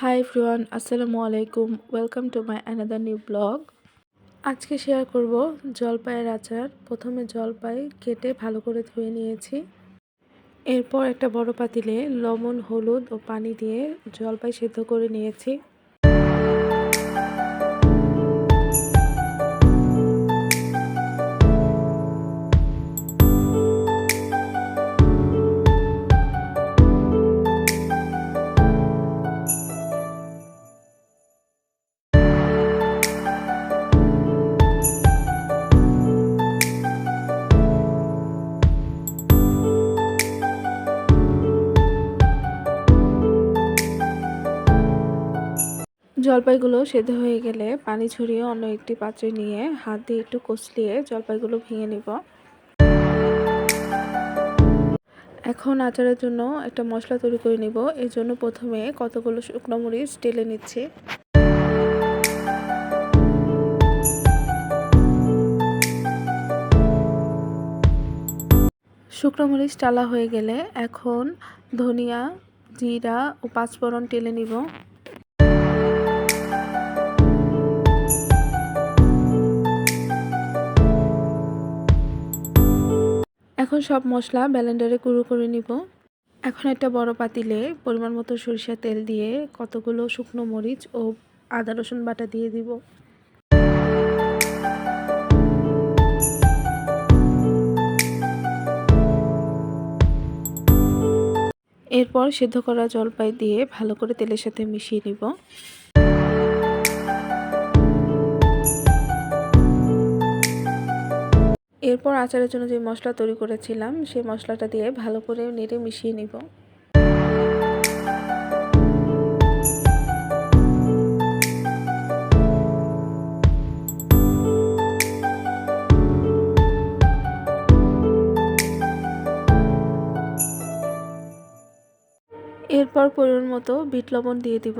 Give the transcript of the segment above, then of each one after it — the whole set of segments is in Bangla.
হাই ফ্রিওয়ান আসসালামু আলাইকুম welcome to my another new blog আজকে শেয়ার করব জলপাইয়ের আচার। প্রথমে জলপাই কেটে ভালো করে ধুয়ে নিয়েছি। এরপর একটা বড় পাতিলে লবণ, হলুদ ও পানি দিয়ে জলপাই সেদ্ধ করে নিয়েছি। জলপাইগুলো সেদ্ধ হয়ে গেলে পানি ঝরিয়ে অন্য একটি পাত্রে নিয়ে হাত দিয়ে একটু কষলিয়ে জলপাইগুলো ভেঙে নিব। এখন আচারের জন্য একটা মশলা তৈরি করে নিব। এর জন্য প্রথমে কতগুলো শুকনো মরিচ টেলে নিচ্ছি। শুকনো মরিচ টালা হয়ে গেলে এখন ধনিয়া, জিরা ও পাঁচফোড়ন টেলে নিব। এখন সব মশলা ব্যালেন্ডারে গুঁড়ো করে নিব। এখন একটা বড় পাতিলে পরিমাণ মতো সরিষা তেল দিয়ে কতগুলো শুকনো মরিচ ও আদা রসুন বাটা দিয়ে দিব। এরপর সেদ্ধ করা জলপাই দিয়ে ভালো করে তেলের সাথে মিশিয়ে নিব। এরপর আচারের জন্য যে মশলা তৈরি করেছিলাম, সেই মশলাটা দিয়ে ভালো করে নেড়ে মিশিয়ে নিব। এরপর পরিমাণ মতো বিট লবণ দিয়ে দিব।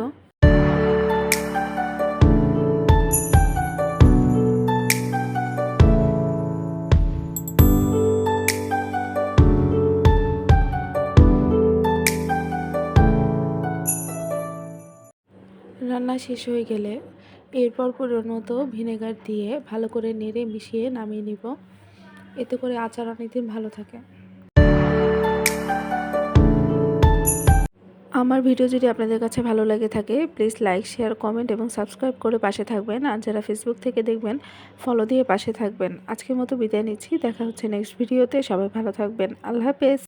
রান্না শেষ হয়ে গেলে এরপর পরিমাণ মতো ভিনেগার দিয়ে ভালো করে নেড়ে মিশিয়ে নামিয়ে নিব। এতে করে আচার অনেকদিন ভালো থাকে। আমার ভিডিও যদি আপনাদের কাছে ভালো লাগে থাকে প্লিজ লাইক শেয়ার কমেন্ট এবং সাবস্ক্রাইব করে পাশে থাকবেন। আর যারা ফেসবুক থেকে দেখবেন ফলো দিয়ে পাশে থাকবেন। আজকের মতো বিদায় নিচ্ছি। দেখা হচ্ছে নেক্সট ভিডিওতে সবাই ভালো থাকবেন। আল্লাহ হাফেজ।